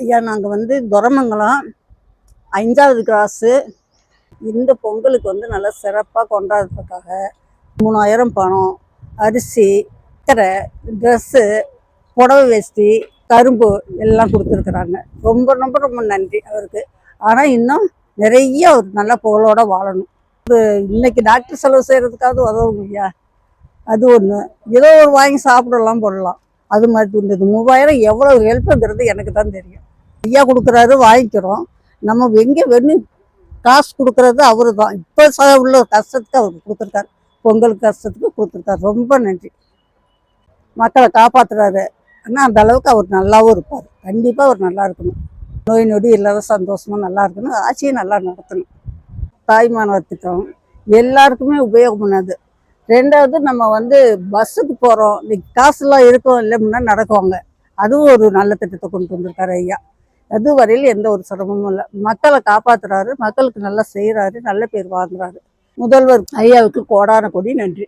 ஐயா நாங்கள் வந்து துரமங்கலம் அஞ்சாவது கிராஸு இந்த பொங்கலுக்கு வந்து நல்லா சிறப்பாக கொண்டாடுறதுக்காக மூணாயிரம் பணம் அரிசி கரை ட்ரெஸ்ஸு புடவை வேஷ்டி கரும்பு எல்லாம் கொடுத்துருக்குறாங்க. ரொம்ப ரொம்ப ரொம்ப நன்றி அவருக்கு. ஆனால் இன்னும் நிறைய அவர் நல்ல புகழோடு வாழணும். இது இன்னைக்கு டாக்டர் செலவு செய்கிறதுக்காவது உதவும் இல்லையா அது ஒன்று ஏதோ ஒரு வாங்கி சாப்பிடலாம் போடலாம். அது மாதிரி இருந்தது மூவாயிரம் எவ்வளோ ஹெல்ப்புங்கிறது எனக்கு தான் தெரியும். ஐயா கொடுக்குறாரு வாங்கிக்கிறோம். நம்ம எங்கே வேணும் காசு கொடுக்குறது அவரு தான் இப்போ ச உள்ள கஷ்டத்துக்கு அவருக்கு கொடுத்துருக்காரு. பொங்கல் கஷ்டத்துக்கு கொடுத்துருக்காரு. ரொம்ப நன்றி. மக்களை காப்பாத்துறாரு. ஆனால் அந்த அளவுக்கு அவர் நல்லாவும் இருப்பார். கண்டிப்பாக அவர் நல்லா இருக்கணும். நோய் நொடி இல்லாத சந்தோஷமாக நல்லா இருக்கணும். ஆட்சியை நல்லா நடத்தணும். தாய்மானவர் திட்டம் எல்லாருக்குமே உபயோகம் ரெண்டாவது நம்ம வந்து பஸ்ஸுக்கு போகிறோம் இன்னைக்கு காசுலாம் இருக்கோம் இல்லை முன்னாடி நடக்குவாங்க. அதுவும் ஒரு நல்ல திட்டத்தை கொண்டு வந்திருக்காரு ஐயா. அதுவரையில் எந்த ஒரு சிரமமும் இல்லை. மக்களை காப்பாத்துறாரு மக்களுக்கு நல்லா செய்கிறாரு நல்ல பேர் வாங்குறாரு. முதல்வர் ஐயாவுக்கு கோடான கொடி நன்றி.